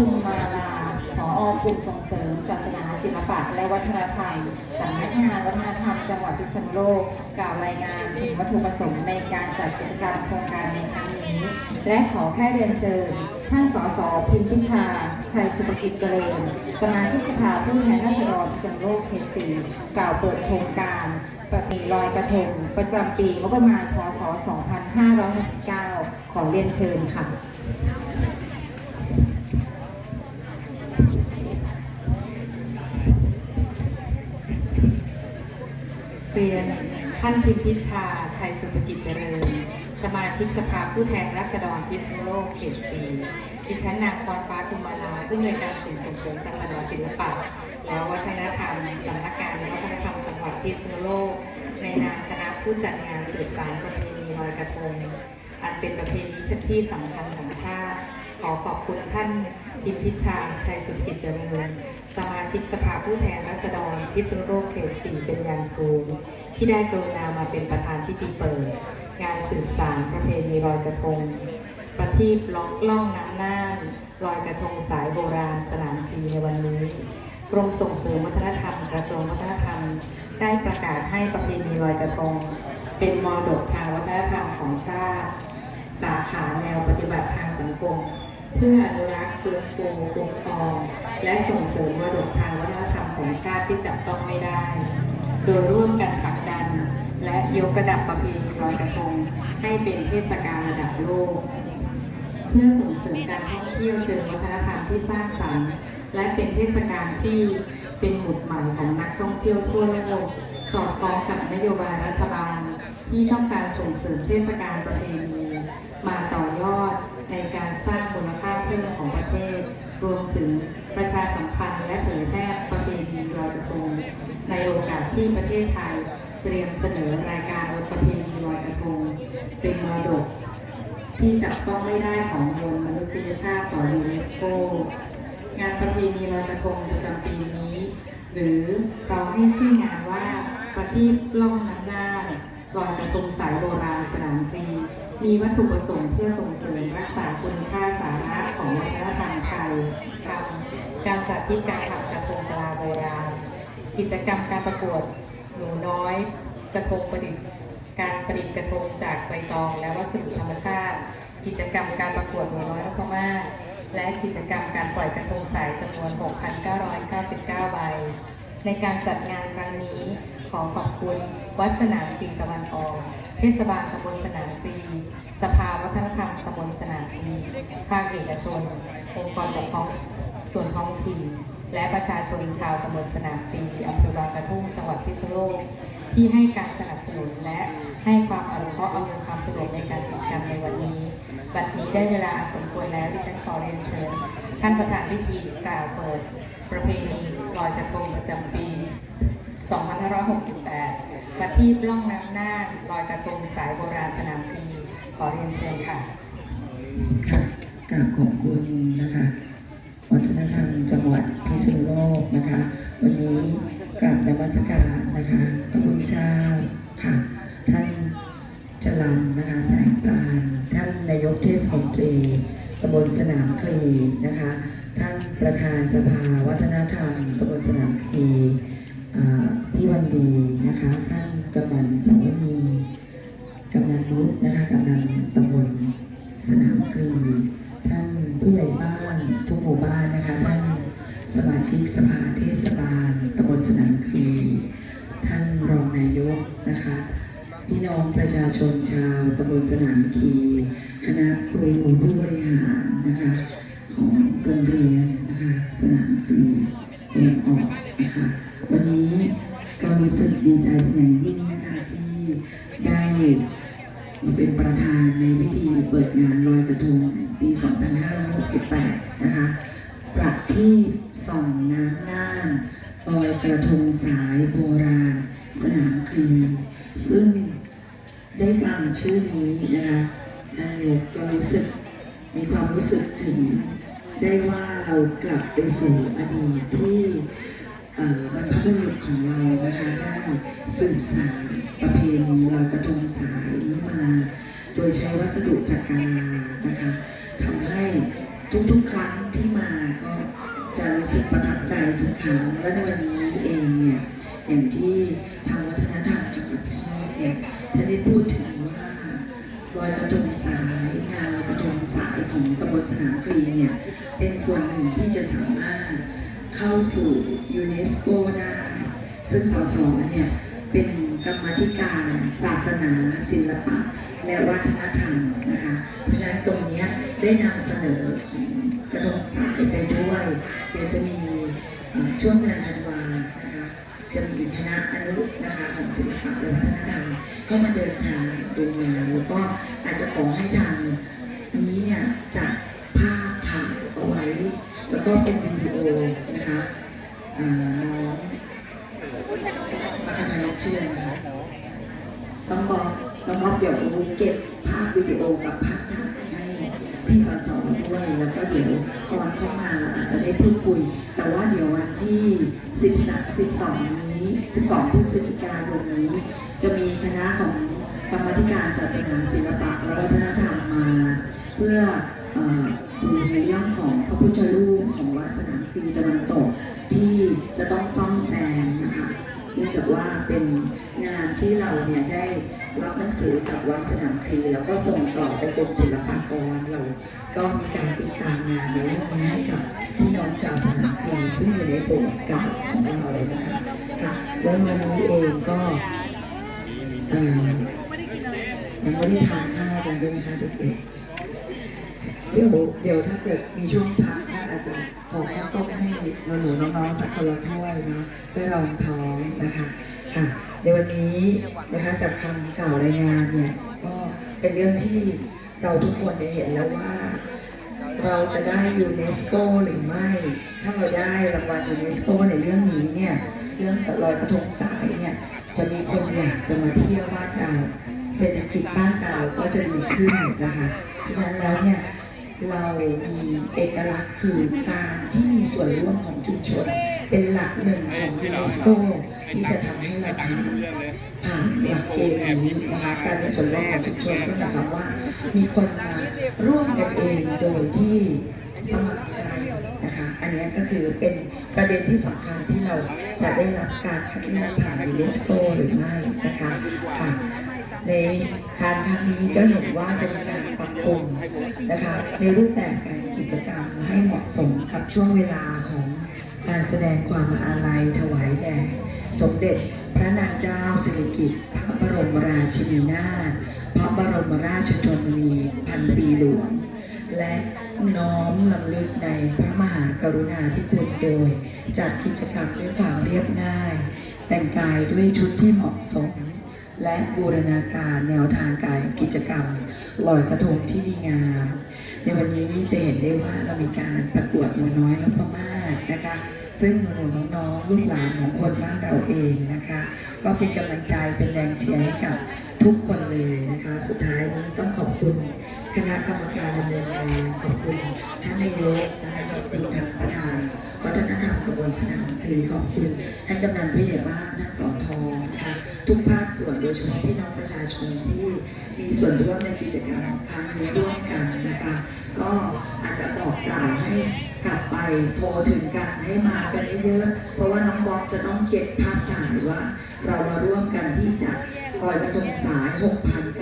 ทุมมาลาผอกลุ่มส่งเสริม ศาสนาศิลปะและวัฒนธรรมสำนักงานวัฒนธรรมจังหวัดพิษณุโลกกล่าวรายงานถึงวัตถุประสงค์ในการจัดกิจกรรมโครงการในครั้งนี้ และขอแค่เรียนเชิญท่านสสพิมพิชา ชัยสุภกิจเจริญ สมาชิกสภาผู้แทนราษฎรพิษณุโลกเขตสีกล่าวเปิดโครงการประเพณีลอยกระทงประจำปีงบประมาณพศ 2569 ขอเรียนเชิญค่ะ เรียนท่านพิมพิชาชัยสุภกิจเจริญ สมาชิกสภาผู้แทนราษฎรพิษณุโลกเขตสีดิฉันนางพรฟ้ากุมาลาผู้อำนวยการศูนย์ส่งเสริมศาสนศิลปะและวัฒนธรรมสำนักงานวัฒนธรรมจังหวัดพิษณุโลก ในนามคณะผู้จัดงานสืบสานประเพณีลอยกระทงอันเป็นประเพณีที่สำคัญของชาติ ขอขอบคุณท่านพิพิชาชัยสุขกิจเจริญสมาชิกสภาผู้แทนราษฎรพิษณุโลกเขตสี่เป็นอย่างสูง ที่ได้กรุณามาเป็นประธานพิธีเปิด งานสืบสานประเพณีลอยกระทง ประทีปล้องล่องน้ำน่านลอยกระทงสายโบราณสนามพีในวันนี้ กรมส่งเสริมวัฒนธรรมกระทรวงวัฒนธรรม ได้ประกาศให้ประเพณีลอยกระทง เป็นมรดกทางวัฒนธรรมของชาติ สาขาแนวปฏิบัติทางสังคม เพื่ออนุรักษ์ฟื้นฟูคุ้มครอง และส่งเสริมมรดกทางวัฒนธรรมของชาติที่จับต้องไม่ได้ โดยร่วมกันผลักดัน และยกระดับประเพณีลอยกระทงให้เป็นเทศกาลระดับโลก เพื่อส่งเสริมการท่องเที่ยวเชิงวัฒนธรรมที่สร้างสรรค์ และเป็นเทศกาลที่เป็นหมุดหมายของนักท่องเที่ยวทั่วโลกสอดคล้องกับนโยบายรัฐบาล ที่ต้องการส่งเสริมเทศกาลประเพณีมาต่อยอดในการสร้างมูลค่าเพิ่มของประเทศ รวมถึงประชาสัมพันธ์และเผยแพร่ประเพณีลอยกระทงในโอกาสที่ประเทศไทยเตรียมเสนอรายการประเพณีลอยกระทงเป็นมรดกที่จับต้องไม่ได้ของมวลมนุษยชาติต่อยูเนสโก งานประเพณีลอยกระทงประจำปีนี้ หรือเราให้ชื่องานว่าประทีปล่องน้ำหน้าลอยกระทงสายโบราณสนามพลีมีวัตถุประสงค์เพื่อส่งเสริมรักษาคุณค่าสาระของวัฒนธรรมไทยกับการสาธิตการทำกระทงปลาโบราณกิจกรรมการประกวดหนูน้อย กระทงประดิษฐ์การประดิษฐ์กระทงจากใบตองและวัสดุธรรมชาติ กิจกรรมการประกวดหนูน้อยนพมาศ และกิจกรรมการปล่อยกระทงสายจำนวน 6,999 ใบ ในการจัดงานครั้งนี้ขอขอบคุณ วัดสนามพลีตะวันออกเทศบาลตำบลสนามพลีสภาวัฒนธรรมตำบลสนามพลีภาคเอกชน องค์กรปกครองส่วนท้องถิ่นและประชาชนชาวตำบลสนามพลีอำเภอบางกระทุ่มจังหวัดพิษณุโลก ที่ให้การสนับสนุนและ ให้ความอนุเคราะห์อำนวยความสะดวกในการจัดการในวันนี้ บัดนี้ได้เวลาสมควรแล้วดิฉันขอเรียนเชิญ ท่านประธานพิธีกล่าวเปิด ประเพณีลอยกระทงประจำปี 2568ประทีปล่องน้ำน่านลอยกระทงสายโบราณสนามพีขอเรียนเชิญค่ะค่ะกราบขอบคุณนะคะวัฒนธรรมจังหวัดพิษณุโลกนะคะ วันนี้กราบนมัสการนะคะ พระคุณเจ้าค่ะ ท่านจรันนะคะแสงปราณท่านนายกเทศมนตรีตำบลสนามคลีนะคะ ท่านประธานสภาวัฒนธรรมตำบลสนามคลีอ่าพี่วันดีนะคะ ท่านกำนันสวนีกำนันนุชนะคะกำนันตำบลสนามกรีท่านผู้ใหญ่บ้านทุกหมู่บ้านนะคะ ท่านสมาชิกสภาเทศบาลตำบลสนามกรีท่านรองนายกนะคะ พี่น้องประชาชนชาวตำบลสนามคีคณะครูผู้บริหารนะคะ ของโรงเรียนนะคะสนามคีตะวันออกนะคะวันนี้ก็รู้สึกดีใจเป็นอย่างยิ่งนะคะที่ได้มาเป็นประธานในพิธีเปิดงานลอยกระทงปี 2568 นะคะประทีปส่องน้ำน่านลอยกระทงสายโบราณ สนามคีซึ่ง ได้ฟังชื่อนี้นะคะก็รู้สึกมีความรู้สึกถึงได้ว่าเรากลับไปสู่อดีตที่บรรพบุรุษของเรานะคะได้สืบสานประเพณีลอยกระทงสายนี้มา โดยใช้วัสดุจากกาลานะคะทำให้ทุกๆครั้งที่มาก็จะรู้สึกประทับใจทุกครั้งและในวันนี้เองเนี่ยอย่างที่ สนามคลีเนี่ยเป็นส่วนหนึ่งที่จะสามารถเข้าสู่ยูเนสโกได้ ซึ่งสสเนี่ยเป็นกรรมธิการศาสนาศิลปะ และวัฒนธรรมนะคะ เพราะฉะนั้นตรงนี้ได้นำเสนอกระทงสายไปด้วย เดี๋ยวจะมีช่วงเดือนธันวานะคะ จะมีคณะอนุนะคะของศิลปะและวัฒนธรรมเข้ามาเดินทางดูงานแล้วก็อาจจะขอให้ทางนี้เนี่ยจัดภาพถ่ายเอาไว้ แล้ว ก็เป็นวิดีโอนะคะน้องอาคารนกเชื่อนะคะน้องบอกน้องบอกเดี๋ยวเก็บภาพวิดีโอกับภาพถ่ายให้พี่สสด้วยแล้วก็เดี๋ยวตอนเข้ามาเราอาจจะได้พูดคุย แต่ว่าเดี๋ยววันที่13 12 นี้ 12 พฤศจิกายนนี้ จะมีคณะของกรรมธิการศาสนาศิลปะและวัฒนธรรมมา เพื่อเอ่อดูในเรื่องของพระพุทธรูป ของวัดสนามคลีตะวันตกที่จะต้องซ่อมแซมนะคะเนื่องจากว่าเป็นงานที่เราเนี่ยได้รับหนังสือจากวัดสนามคีแล้วก็ส่งต่อไปกรมศิลปากรเราก็มีการติดตามงานในเรื่องนี้ให้กับพี่น้องชาวสนามคีซึ่งอยู่ในโบสถ์เก่าของเราเลยนะคะค่ะแล้ววันนี้เองก็ยังไม่ได้ทานข้าวกันใช่ไหมคะเด็กๆ เดี๋ยวเดี๋ยวถ้าเกิดมีช่วงพักท่านอาจจะขอข้าวต้มให้หนูน้องๆสักคนละถ้วยเนาะเพื่อรองท้องนะคะค่ะในวันนี้นะคะจากคำกล่าวรายงานเนี่ยก็เป็นเรื่องที่เราทุกคนได้เห็นแล้วว่า เราจะได้ยูเนสโกหรือไม่ ถ้าเราได้รางวัลยูเนสโกในเรื่องนี้เนี่ยเรื่องลอยกระทงสายเนี่ยจะมีคนอยากจะมาเที่ยวบ้านเราเศรษฐกิจบ้านเราก็จะดีขึ้นนะคะเพราะฉะนั้นแล้วเนี่ย เรามีเอกลักษณ์คือการที่มีส่วนร่วมของชุมชน เป็นหลักหนึ่งของยูเนสโกที่จะทำให้เราผ่านหลักเกณฑ์นี้นะคะการมีส่วนร่วมของชุมชนก็หมายความว่า มีคนมาร่วมกันเองโดยที่สมัครใจนะคะอันนี้ก็คือเป็นประเด็นที่สำคัญที่เราจะได้รับการคัดเลือกผ่านยูเนสโกหรือไม่นะคะค่ะในการครั้งนี้ก็เห็นว่าจะมีการ ปรับปรุงนะคะในรูปแบบการกิจกรรมให้เหมาะสมกับช่วงเวลาของการแสดงความอาลัยถวายแด่สมเด็จพระนางเจ้าสิริกิติ์พระบรมราชินีนาถพระบรมราชชนนีพันปีหลวง และน้อมลำลึกในพระมหากรุณาธิคุณโดย จัดกิจกรรมด้วยความเรียบง่าย แต่งกายด้วยชุดที่เหมาะสม และบูรณาการแนวทางการกิจกรรม ลอยกระทงที่ดีงาม ในวันนี้จะเห็นได้ว่าเรามีการประกวดหนูน้อยนพมาศนะคะ ซึ่งหนูๆน้องๆลูกหลานของคนบ้านเราเองนะคะ ก็เป็นกำลังใจเป็นแรงเชียร์ให้กับทุกคนเลยนะคะ สุดท้ายนี้ต้องขอบคุณคณะกรรมการดำเนินงานขอบคุณท่านนายกนะคะขอบคุณทางประธานวัฒนธรรมตำบลสนามคลีขอบคุณท่านกำนันผู้ใหญ่บ้านท่านสอทอนะคะทุกภาค ส่วนโดยเฉพาะพี่น้องประชาชนที่มีส่วนร่วมในกิจกรรมครั้งนี้ร่วมกันนะคะก็อาจจะบอกกล่าวให้กลับไปโทรถึงกันให้มากันเยอะๆเพราะว่าน้องบอสจะต้องเก็บภาพถ่ายว่า เรามาร่วมกันที่จะลอยกระทงสาย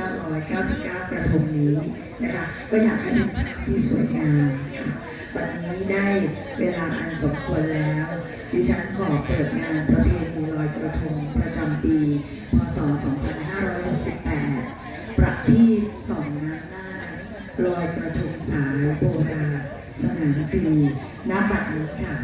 6,999 กระทงนี้นะคะก็อยากให้เป็นภาพที่สวยงามค่ะวันนี้ได้เวลาอันสมควรแล้ว ดิฉันขอเปิดงานประเพณีลอยกระทงประจำปีพ 2568 ประทีปสองน้ำหน้าลอยกระทงสายโบราณสนามคลีณบัดนี้ค่ะ